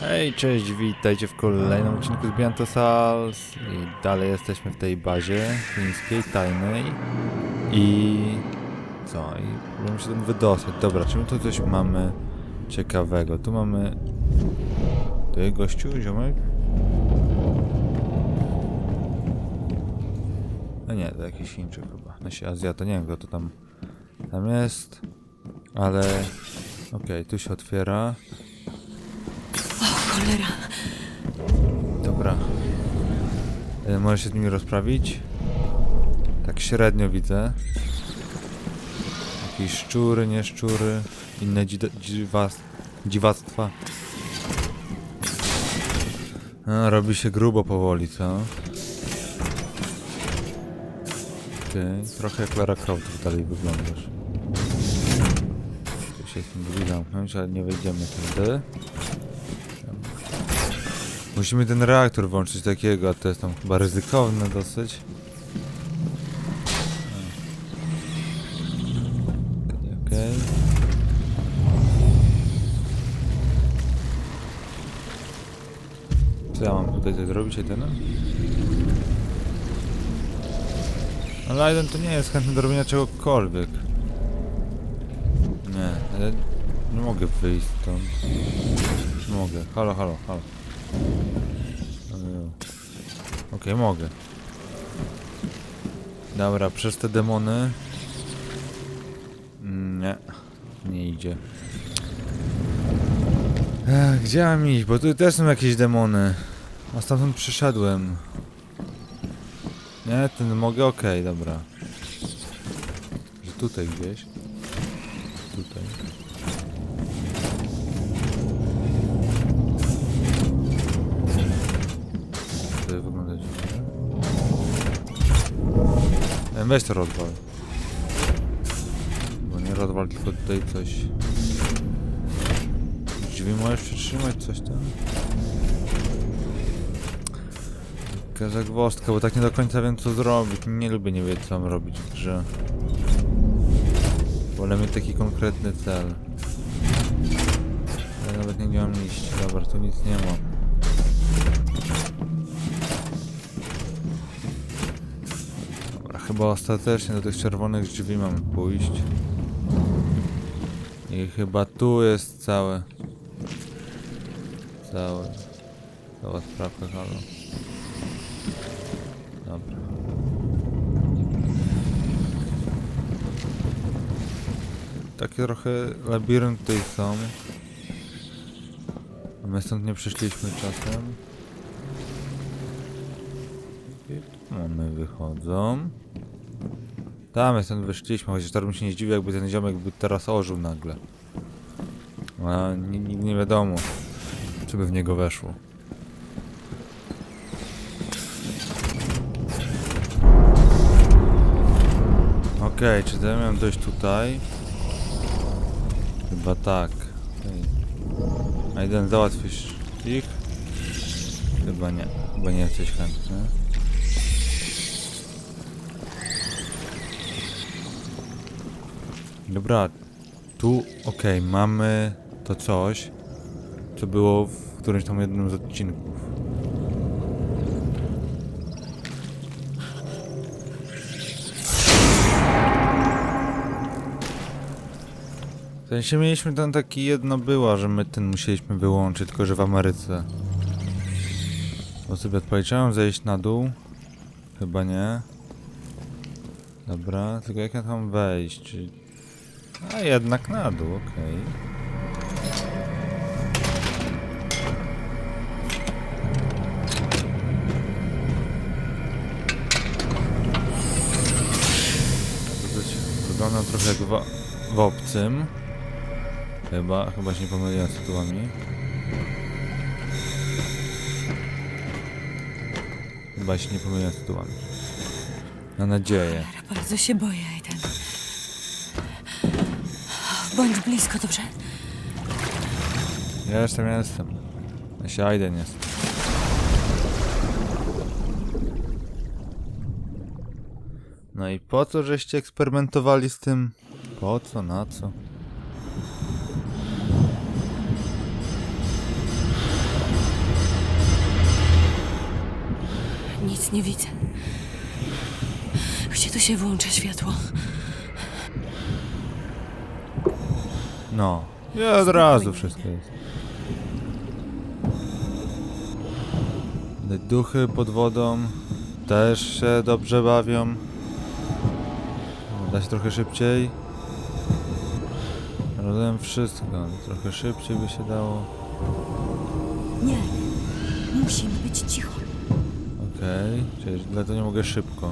Hej, cześć, witajcie w kolejnym odcinku z Bianto Sals i dalej jesteśmy w tej bazie chińskiej, tajnej i co, i próbujemy się tam wydostać. Dobra, czy my tu coś mamy ciekawego? Tu mamy... Ty, gościu, ziomek? No nie, to jakiś Chińczyk chyba, znaczy Azjata, nie wiem kto to tam, tam jest, ale... Okej, tu się otwiera. Cholera. Dobra. E, Może się z nimi rozprawić? Tak średnio widzę. Jakieś szczury, nie szczury, inne dziwactwa. A, robi się grubo powoli, co? Okej, trochę jak Lara Croft dalej wyglądasz. Tu się z tym drzwi ale nie wejdziemy tędy. Musimy ten reaktor włączyć takiego, a to jest tam chyba ryzykowne dosyć. Okej. Co ja mam tutaj zrobić, Aiden? Ale Aiden to nie jest chętny do robienia czegokolwiek. Nie, ale nie mogę wyjść stąd. Nie mogę. Halo, halo, halo. Eee, Okej, mogę. Dobra, przez te demony. Mm, Nie, nie idzie. Ech, gdzie mam iść? Bo tu też są jakieś demony. A stamtąd przyszedłem. Nie, ten mogę? Okej, dobra. Że tutaj gdzieś. Tutaj. to wygląda dziwnie. E, Weź to rozwal. Bo nie rozwal, tylko tutaj coś... Drzwi możesz przytrzymać, coś tam? Taka zagwozdka, bo tak nie do końca wiem co zrobić. Nie lubię nie wiedzieć co mam robić w grze. Wolę mieć taki konkretny cel. Ja nawet nie wiem iść. Dobra, tu nic nie ma. Chyba ostatecznie do tych czerwonych drzwi mamy pójść. I chyba tu jest całe. Całe. Cała sprawka, halo. Dobra. Takie trochę labirynt tutaj są. My stąd nie przyszliśmy czasem. Mamy wychodzą. Tam my stąd wyszliśmy, chociaż teraz bym się nie zdziwił, jakby ten ziomek by teraz ożył nagle. A nigdy nie wiadomo, czy by w niego weszło. Okej, czy to ja miałem dojść tutaj? Chyba tak. Okej. A jeden załatwisz ich? Chyba nie. Chyba nie jesteś chętny. Dobra, tu okej, mamy to coś, co było w którymś tam jednym z odcinków. W sensie mieliśmy tam taki jedno była, że my ten musieliśmy wyłączyć, tylko że w Ameryce. Bo sobie odpowiedziałem zejść na dół. Chyba nie. Dobra, tylko jak ja tam wejść? A jednak na dół, okej. Dosyć Wyglądam trochę jak w, w obcym. Chyba, chyba się nie pomyliłem z tytułami. Chyba się nie pomyliłem z tytułami. Na nadzieję. Bardzo się boję, Aiden. Bądź blisko, dobrze? Ja jestem, ja jestem. Ja się Aiden jest. No i po co żeście eksperymentowali z tym? Po co, na co? Nic nie widzę. Gdzie tu się włącza światło? No. I od razu wszystko jest. Duchy pod wodą też się dobrze bawią. Da się trochę szybciej. Rozumiem wszystko. Trochę szybciej by się dało. Nie. Musimy być cicho. Okej, czyli dlatego nie mogę szybko.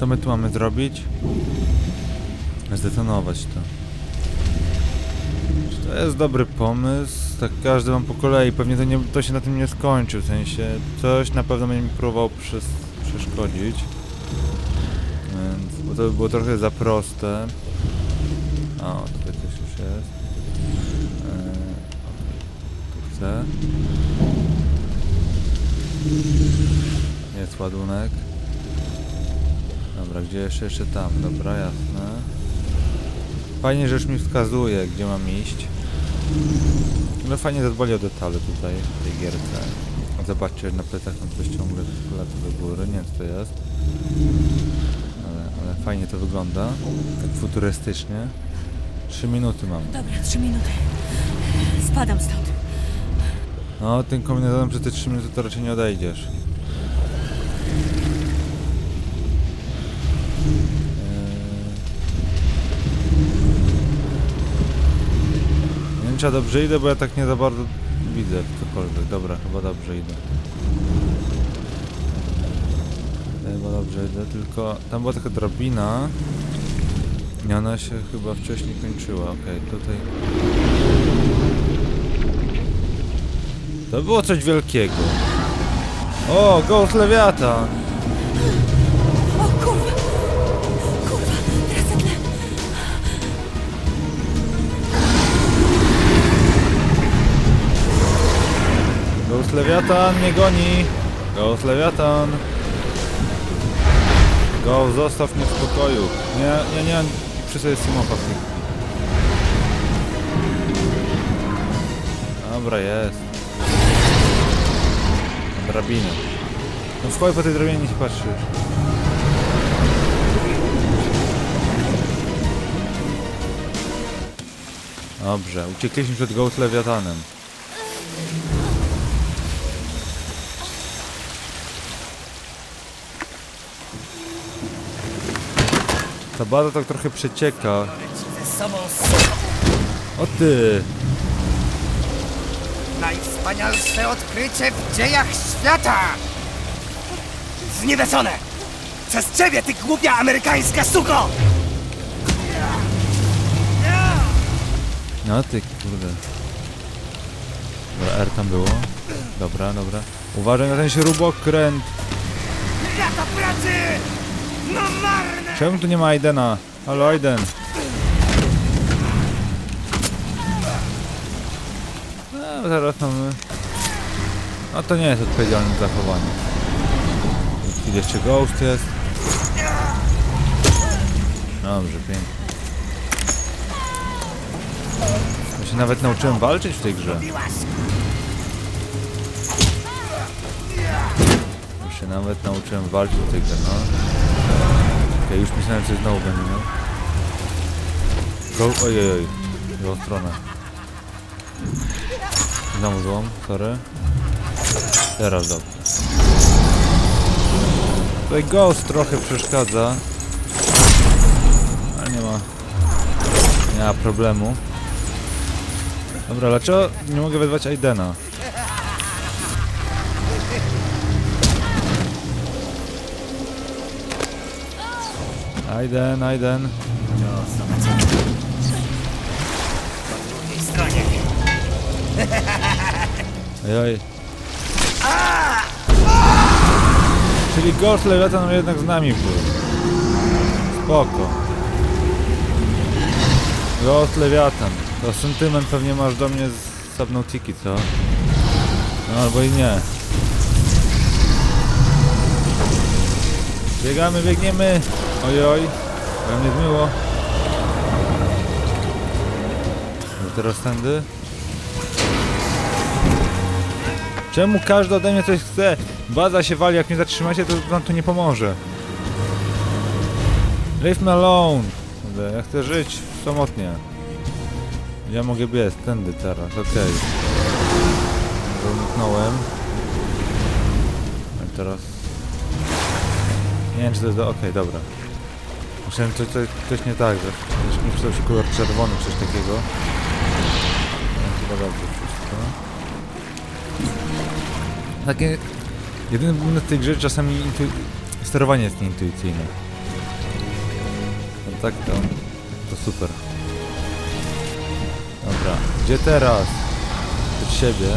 Co my tu mamy zrobić? Zdetonować to. Czy to jest dobry pomysł? Tak każdy mam po kolei. Pewnie to, nie, to się na tym nie skończy. W sensie coś na pewno będzie mi próbował przes, przeszkodzić. Więc, bo to by było trochę za proste. O, tutaj coś już jest. Okej. Tu chcę. Jest ładunek. Dobra, gdzie jeszcze? Jeszcze tam. Dobra, jasne. Fajnie, że już mi wskazuje, gdzie mam iść. Ale fajnie zadbali o detale tutaj, w tej gierce. Zobaczcie, na plecach mam coś ciągle lata do góry, nie wiem co to jest. Ale, ale fajnie to wygląda, tak futurystycznie. Trzy minuty mam. Dobra, trzy minuty. Spadam stąd. No, tym kombinezonem przez te 3 minuty to raczej nie odejdziesz. Ja dobrze idę, bo ja tak nie za bardzo widzę cokolwiek. Dobra, chyba dobrze idę. Chyba dobrze idę, tylko tam była taka drabina i ona się chyba wcześniej kończyła. Okej, tutaj... To było coś wielkiego. O, Ghost Leviathan! Ghost Leviathan mnie goni! Ghost Leviathan! Go, zostaw mnie w spokoju. Nie, nie, nie, przy sobie Simofa w. Dobra, jest. Drabina. No wchodź po tej drabinie, nie się patrzysz. Dobrze, uciekliśmy przed Ghost Leviathanem. Ta bada tak trochę przecieka. O ty! najwspanialsze odkrycie w dziejach świata! Znieweczone! Przez ciebie, ty głupia amerykańska suko! No ty kurde. Dobra, R tam było. Dobra, dobra. Uważaj na ten śrubokręt! Lata pracy! No marne! Czemu tu nie ma Aidena? Halo Aiden! No, zaraz mamy... No to nie jest odpowiedzialne zachowanie. Tu jeszcze Ghost jest. Dobrze, pięknie. Ja się nawet nauczyłem walczyć w tej grze. Już się nawet nauczyłem walczyć w tej grze, no. Okej, już myślałem, że znowu będę miał. Go, ojej, oj, drugą stronę. Znowu złom, sorry. Teraz dobrze. Tutaj Ghost trochę przeszkadza. Ale nie ma... Nie ma problemu. Dobra, dlaczego nie mogę wezwać Aidena? Aiden, Aiden. To zobaczymy. Po drugiej stronie. Ojoj. Czyli Ghost Leviathan jednak z nami był. Spoko. Ghost Leviathan. To sentyment pewnie masz do mnie z Subnautiki, co? No albo i nie. Biegamy, biegniemy. Ojoj. Ja mnie zmyło. No teraz tędy. Czemu każdy ode mnie coś chce? Baza się wali, jak mnie zatrzymacie, to wam to nie pomoże. Leave me alone. Ja chcę żyć samotnie. Ja mogę biec, tędy teraz, okej. Uniknąłem. A teraz... Nie wiem, czy to jest do... Okej, dobra. Myślałem, że coś, nie tak, że mi przydał się kolor czerwony, coś takiego. No, chyba dobrze wszystko. Takie... Jedyny moment w tej grze, czasami intu... sterowanie jest nieintuicyjne. No tak to... to super. Dobra, gdzie teraz? Przed siebie.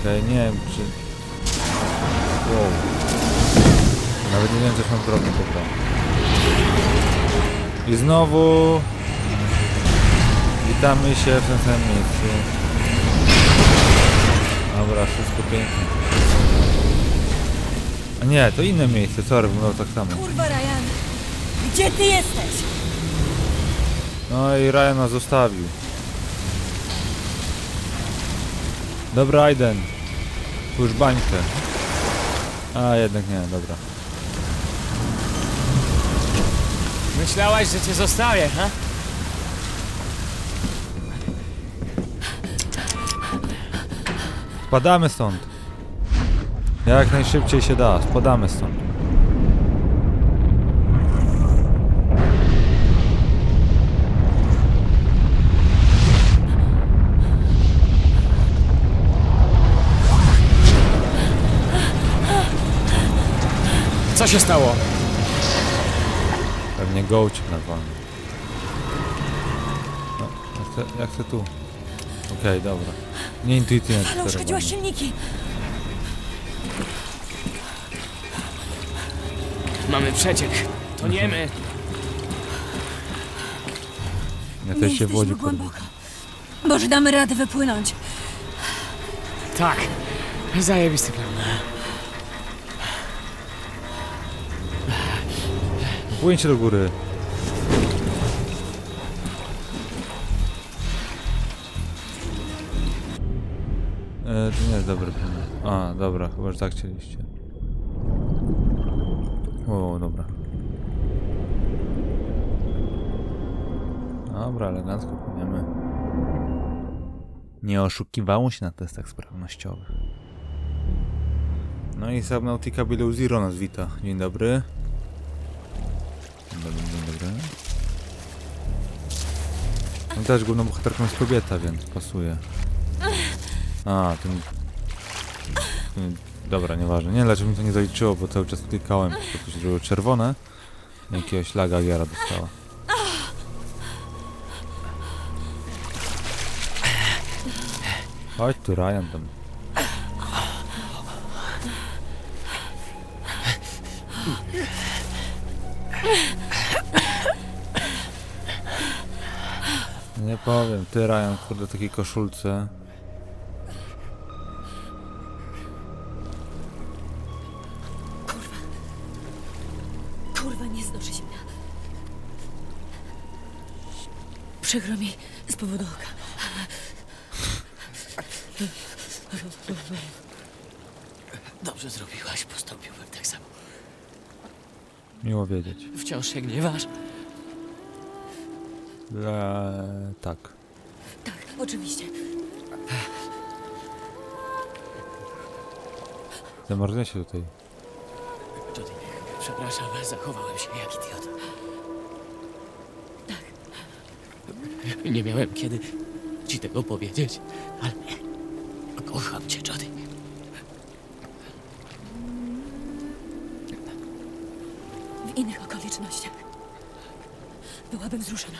Okej, nie wiem czy... Wow. Nawet nie wiem, coś mam drogę dobra. I znowu... Witamy się w tym samym miejscu. Dobra, wszystko pięknie. A nie, to inne miejsce, sorry, wyglądało tak samo. Kurwa, Ryan! Gdzie ty jesteś? No i Ryan nas zostawił. Dobra, Aiden. Pójdź bańkę. A, jednak nie, dobra. Myślałaś, że cię zostawię, ha? Spadamy stąd. Jak najszybciej się da, spadamy stąd. Co się stało? Pewnie gołcik na wolny. No, ja chcę, ja chcę tu. Okej, dobra. Nieintuicyjne to Ale uszkodziłaś silniki! Mamy przeciek. To nie my. Ja Nie też się w łodzi głęboko. Może damy radę wypłynąć. Tak. Zajebisty plan. Płyńcie do góry. E, to nie jest dobry pomysł. A, dobra, chyba że tak chcieliście. O, dobra. Dobra, elegancko płyniemy. Nie oszukiwało się na testach sprawnościowych. No i Subnautica Below Zero nas wita. Dzień dobry. Dobry, dzień dobry. No też główną bohaterką jest kobieta, więc pasuje. A, ten... ten... Dobra, nieważne. Nie dlaczego mi to nie zaliczyło, bo cały czas klikałem, po to się zrobiło czerwone. Jakiegoś laga Jara dostała. Chodź tu, Ryan tam. Nie powiem, ty Ryan, kurde, takiej koszulce. Kurwa. Kurwa, nie znoszę się. Przykro mi z powodu oka. Dobrze zrobiłaś, postąpiłbym tak samo. Miło wiedzieć. Wciąż się gniewasz? Eee, tak. Tak, oczywiście. Zamarznę się tutaj. Jody, przepraszam, zachowałem się jak idiota. Tak. Nie miałem kiedy ci tego powiedzieć, ale kocham cię, Jody. W- innych okolicznościach, byłabym wzruszona.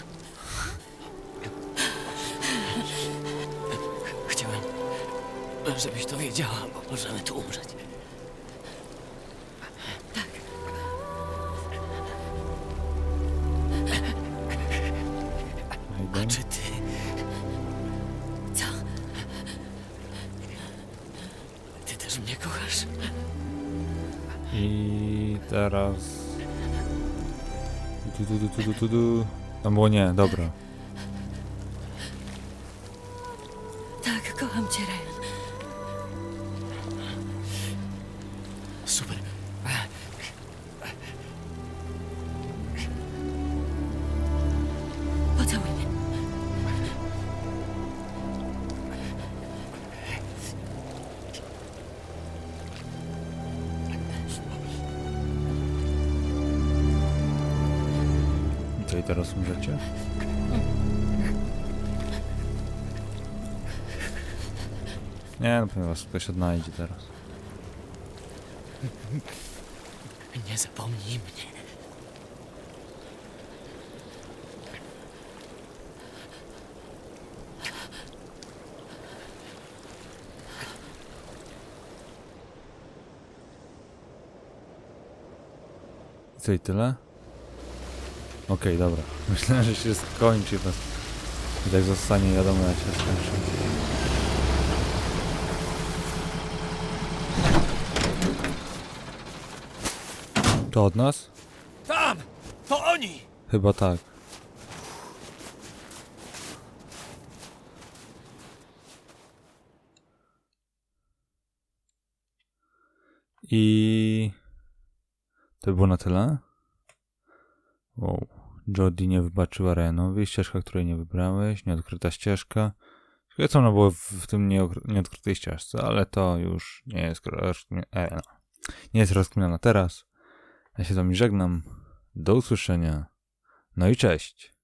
Żebyś to wiedziała, bo możemy tu umrzeć. A Aiden. czy ty Co? Ty też mnie kochasz? I teraz... Tu, tu, tu, tu, tu, tu. Tam było nie, dobra. Super. Pocałuj mnie. I co, i teraz umrzecie? Nie, no pewnie was ktoś odnajdzie teraz. Nie zapomnij mnie. Co, i tyle? Okej, dobra. Myślałem, że się skończy, bo i tak zostanie wiadomo, jak się skończy. To od nas? Tam! To oni! Chyba tak. I to było na tyle. Wow. Jodie nie wybaczyła Renowi. Ścieżka, której nie wybrałeś. Nieodkryta ścieżka. Ciekawe co ona było w, tym nieodkrytej ścieżce, ale to już nie jest, rozkmia- e, no. nie jest rozkminiana teraz. Ja się z wami żegnam. Do usłyszenia. No i cześć.